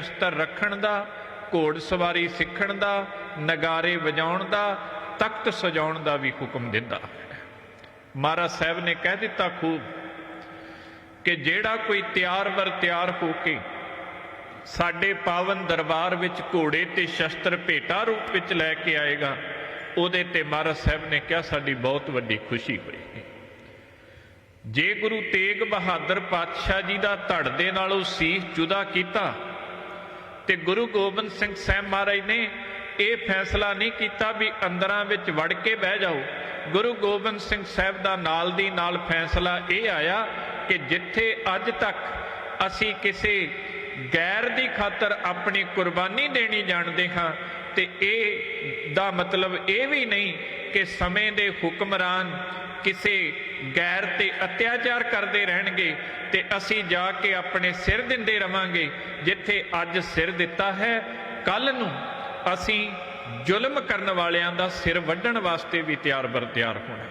ਸ਼ਸਤਰ ਰੱਖਣ ਦਾ, ਘੋੜ ਸਵਾਰੀ ਸਿੱਖਣ ਦਾ, ਨਗਾਰੇ ਵਜਾਉਣ ਦਾ, ਤਖਤ ਸਜਾਉਣ ਦਾ ਵੀ ਹੁਕਮ ਦਿੰਦਾ ਮਹਾਰਾਜ ਸਾਹਿਬ ਨੇ ਕਹਿ ਦਿੱਤਾ ਖੂਬ ਕਿ ਜਿਹੜਾ ਕੋਈ ਤਿਆਰ ਵਰ ਤਿਆਰ ਹੋ ਕੇ ਸਾਡੇ ਪਾਵਨ ਦਰਬਾਰ ਵਿੱਚ ਘੋੜੇ ਤੇ ਸ਼ਸਤਰ ਭੇਟਾ ਰੂਪ ਵਿੱਚ ਲੈ ਕੇ ਆਏਗਾ, ਉਹਦੇ ਤੇ ਮਹਾਰਾਜ ਸਾਹਿਬ ਨੇ ਕਿਹਾ ਸਾਡੀ ਬਹੁਤ ਵੱਡੀ ਖੁਸ਼ੀ ਹੋਈ ਜੇ ਗੁਰੂ ਤੇਗ ਬਹਾਦਰ ਪਾਤਸ਼ਾਹ ਜੀ ਦਾ ਧੜ ਦੇ ਨਾਲੋਂ ਸੀਸ ਜੁਦਾ ਕੀਤਾ ਤੇ ਗੁਰੂ ਗੋਬਿੰਦ ਸਿੰਘ ਸਾਹਿਬ ਮਹਾਰਾਜ ਨੇ ਇਹ ਫੈਸਲਾ ਨਹੀਂ ਕੀਤਾ ਵੀ ਅੰਦਰਾਂ ਵਿੱਚ ਵੜ ਕੇ ਬਹਿ ਜਾਓ। ਗੁਰੂ ਗੋਬਿੰਦ ਸਿੰਘ ਸਾਹਿਬ ਦਾ ਨਾਲ ਦੀ ਨਾਲ ਫੈਸਲਾ ਇਹ ਆਇਆ ਕਿ ਜਿੱਥੇ ਅੱਜ ਤੱਕ ਅਸੀਂ ਕਿਸੇ ਗੈਰ ਦੀ ਖਾਤਰ ਆਪਣੀ ਕੁਰਬਾਨੀ ਦੇਣੀ ਜਾਣਦੇ ਹਾਂ, ਤੇ ਇਹ ਦਾ ਮਤਲਬ ਇਹ ਵੀ ਨਹੀਂ ਕਿ ਸਮੇਂ ਦੇ ਹੁਕਮਰਾਨ ਕਿਸੇ ਗੈਰ ਤੇ ਅਤਿਆਚਾਰ ਕਰਦੇ ਰਹਿਣਗੇ ਤੇ ਅਸੀਂ ਜਾ ਕੇ ਆਪਣੇ ਸਿਰ ਦਿੰਦੇ ਰਵਾਂਗੇ, ਜਿੱਥੇ ਅੱਜ ਸਿਰ ਦਿੱਤਾ ਹੈ ਕੱਲ ਨੂੰ ਅਸੀਂ ਜ਼ੁਲਮ ਕਰਨ ਵਾਲਿਆਂ ਦਾ ਸਿਰ ਵੱਢਣ ਵਾਸਤੇ ਵੀ ਤਿਆਰ ਬਰ ਤਿਆਰ ਹੋਣਾ।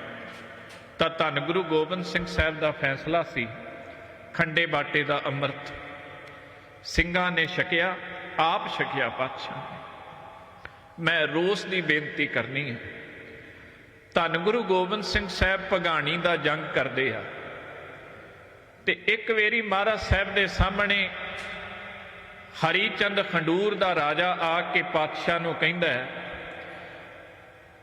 ਤਾਂ ਧੰਨ ਗੁਰੂ ਗੋਬਿੰਦ ਸਿੰਘ ਸਾਹਿਬ ਦਾ ਫੈਸਲਾ ਸੀ, ਖੰਡੇ ਬਾਟੇ ਦਾ ਅੰਮ੍ਰਿਤ। ਸਿੰਘਾਂ ਨੇ ਛਕਿਆ, ਆਪ ਛਕਿਆ ਪਾਤਸ਼ਾਹ। ਮੈਂ ਰੋਸ ਦੀ ਬੇਨਤੀ ਕਰਨੀ ਹੈ। ਧੰਨ ਗੁਰੂ ਗੋਬਿੰਦ ਸਿੰਘ ਸਾਹਿਬ ਭਗਾਣੀ ਦਾ ਜੰਗ ਕਰਦੇ ਆ। ਤੇ ਇੱਕ ਵੇਰੀ ਮਹਾਰਾਜ ਸਾਹਿਬ ਦੇ ਸਾਹਮਣੇ ਹਰੀ ਚੰਦ ਖੰਡੂਰ ਦਾ ਰਾਜਾ ਆ ਕੇ ਪਾਤਸ਼ਾਹ ਨੂੰ ਕਹਿੰਦਾ ਹੈ,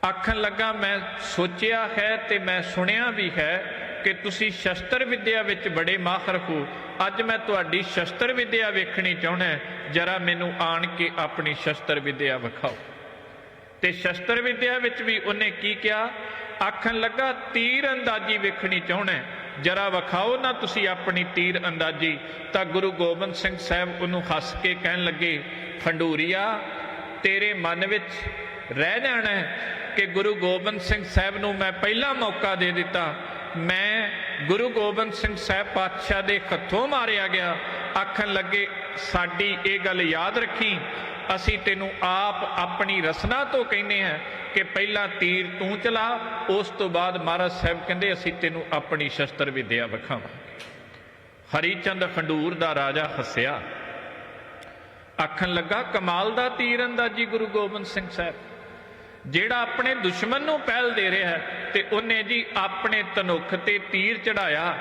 ਆਖਣ ਲੱਗਾ, ਮੈਂ ਸੋਚਿਆ ਹੈ ਤੇ ਮੈਂ ਸੁਣਿਆ ਵੀ ਹੈ ਕਿ ਤੁਸੀਂ ਸ਼ਸਤਰ ਵਿੱਦਿਆ ਵਿੱਚ ਬੜੇ ਮਾਹਰ ਹੋ। ਅੱਜ ਮੈਂ ਤੁਹਾਡੀ ਸ਼ਸਤਰ ਵਿਦਿਆ ਵੇਖਣੀ ਚਾਹੁੰਦਾ ਜਰਾ ਮੈਨੂੰ ਆਣ ਕੇ ਆਪਣੀ ਸ਼ਸਤਰ ਵਿੱਦਿਆ ਵਿਖਾਓ। ਤੇ ਸ਼ਸਤਰ ਵਿੱਦਿਆ ਵਿੱਚ ਵੀ ਉਹਨੇ ਕੀ ਕਿਹਾ? ਆਖਣ ਲੱਗਾ, ਤੀਰ ਅੰਦਾਜ਼ੀ ਵੇਖਣੀ ਚਾਹੁੰਦਾ ਜਰਾ ਵਿਖਾਓ ਨਾ ਤੁਸੀਂ ਆਪਣੀ ਤੀਰ ਅੰਦਾਜ਼ੀ। ਤਾਂ ਗੁਰੂ ਗੋਬਿੰਦ ਸਿੰਘ ਸਾਹਿਬ ਉਹਨੂੰ ਹੱਸ ਕੇ ਕਹਿਣ ਲੱਗੇ ਖੰਡੂਰੀਆ ਤੇਰੇ ਮਨ ਵਿੱਚ ਰਹਿ ਜਾਣਾ ਕਿ ਗੁਰੂ ਗੋਬਿੰਦ ਸਿੰਘ ਸਾਹਿਬ ਨੂੰ ਮੈਂ ਪਹਿਲਾ ਮੌਕਾ ਦੇ ਦਿੱਤਾ। ਮੈਂ ਗੁਰੂ ਗੋਬਿੰਦ ਸਿੰਘ ਸਾਹਿਬ ਪਾਤਸ਼ਾਹ ਦੇ ਹੱਥੋਂ ਮਾਰਿਆ ਗਿਆ। ਆਖਣ ਲੱਗੇ, ਸਾਡੀ ਇਹ ਗੱਲ ਯਾਦ ਰੱਖੀ। ਅਸੀਂ ਤੈਨੂੰ ਆਪ ਆਪਣੀ ਰਸਨਾ ਤੋਂ ਕਹਿੰਦੇ ਹਾਂ ਕਿ ਪਹਿਲਾਂ ਤੀਰ ਤੂੰ ਚਲਾ, ਉਸ ਤੋਂ ਬਾਅਦ ਮਹਾਰਾਜ ਸਾਹਿਬ ਕਹਿੰਦੇ, ਅਸੀਂ ਤੈਨੂੰ ਆਪਣੀ ਸ਼ਸਤਰ ਵਿਦਿਆ ਵਿਖਾਵਾਂ ਹਰੀ ਚੰਦ ਖੰਡੂਰ ਦਾ ਰਾਜਾ ਹੱਸਿਆ। ਆਖਣ ਲੱਗਾ, ਕਮਾਲ ਦਾ ਤੀਰ ਅੰਦਾਜ਼ੀ ਗੁਰੂ ਗੋਬਿੰਦ ਸਿੰਘ ਸਾਹਿਬ। ਜਿਹੜਾ ਆਪਣੇ ਦੁਸ਼ਮਣ ਨੂੰ ਪਹਿਲ ਦੇ ਰਿਹਾ ਤੇ ਉਹਨੇ ਜੀ ਆਪਣੇ ਤਨੁੱਖ ਤੇ ਤੀਰ ਚੜਾਇਆ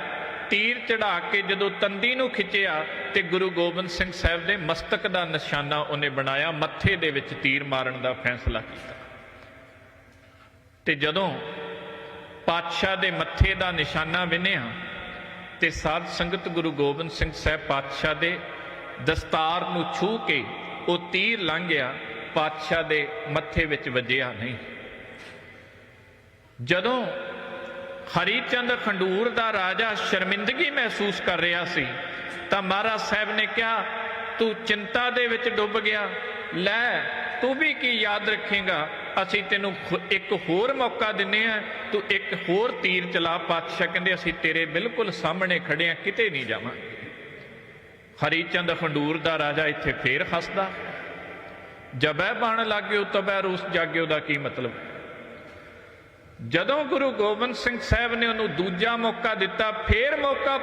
ਤੀਰ ਚੜਾ ਕੇ ਜਦੋਂ ਤੰਦੀ ਨੂੰ ਖਿੱਚਿਆ ਤੇ ਗੁਰੂ ਗੋਬਿੰਦ ਸਿੰਘ ਸਾਹਿਬ ਦੇ ਮਸਤਕ ਦਾ ਨਿਸ਼ਾਨਾ ਉਹਨੇ ਬਣਾਇਆ, ਮੱਥੇ ਦੇ ਵਿੱਚ ਤੀਰ ਮਾਰਨ ਦਾ ਫੈਸਲਾ ਕੀਤਾ। ਤੇ ਜਦੋਂ ਪਾਤਸ਼ਾਹ ਦੇ ਮੱਥੇ ਦਾ ਨਿਸ਼ਾਨਾ ਵਿੰਨਿਆ ਤੇ ਸਾਧ ਸੰਗਤ ਗੁਰੂ ਗੋਬਿੰਦ ਸਿੰਘ ਸਾਹਿਬ ਪਾਤਸ਼ਾਹ ਦੇ ਦਸਤਾਰ ਨੂੰ ਛੂ ਕੇ ਉਹ ਤੀਰ ਲੰਘ ਗਿਆ, ਪਾਤਸ਼ਾਹ ਦੇ ਮੱਥੇ ਵਿੱਚ ਵੱਜਿਆ ਨਹੀਂ। ਜਦੋਂ ਹਰੀ ਚੰਦ ਖੰਡੂਰ ਦਾ ਰਾਜਾ ਸ਼ਰਮਿੰਦਗੀ ਮਹਿਸੂਸ ਕਰ ਰਿਹਾ ਸੀ। ਤਾਂ ਮਹਾਰਾਜ ਸਾਹਿਬ ਨੇ ਕਿਹਾ, ਤੂੰ ਚਿੰਤਾ ਦੇ ਵਿੱਚ ਡੁੱਬ ਗਿਆ। ਲੈ, ਤੂੰ ਵੀ ਕੀ ਯਾਦ ਰੱਖੇਗਾ? ਅਸੀਂ ਤੈਨੂੰ ਇੱਕ ਹੋਰ ਮੌਕਾ ਦਿੰਨੇ ਆ। ਤੂੰ ਇੱਕ ਹੋਰ ਤੀਰ ਚਲਾ, ਪਾਤਸ਼ਾਹ ਕਹਿੰਦੇ, ਅਸੀਂ ਤੇਰੇ ਬਿਲਕੁਲ ਸਾਹਮਣੇ ਖੜੇ ਆ, ਕਿਤੇ ਨਹੀਂ ਜਾਵਾਂਗੇ। ਹਰੀ ਚੰਦ ਖੰਡੂਰ ਦਾ ਰਾਜਾ ਇੱਥੇ ਫੇਰ ਹੱਸਦਾ। ਜਬੈ ਬਣ ਲੱਗਿਓ ਤਬੈ ਰੂਸ ਜਾਗਿਓ, ਦਾ ਕੀ ਮਤਲਬ? ਜਦੋਂ ਗੁਰੂ ਗੋਬਿੰਦ ਸਿੰਘ ਸਾਹਿਬ ਨੇ ਉਹਨੂੰ ਦੂਜਾ ਮੌਕਾ ਦਿੱਤਾ ਫੇਰ ਮੌਕਾ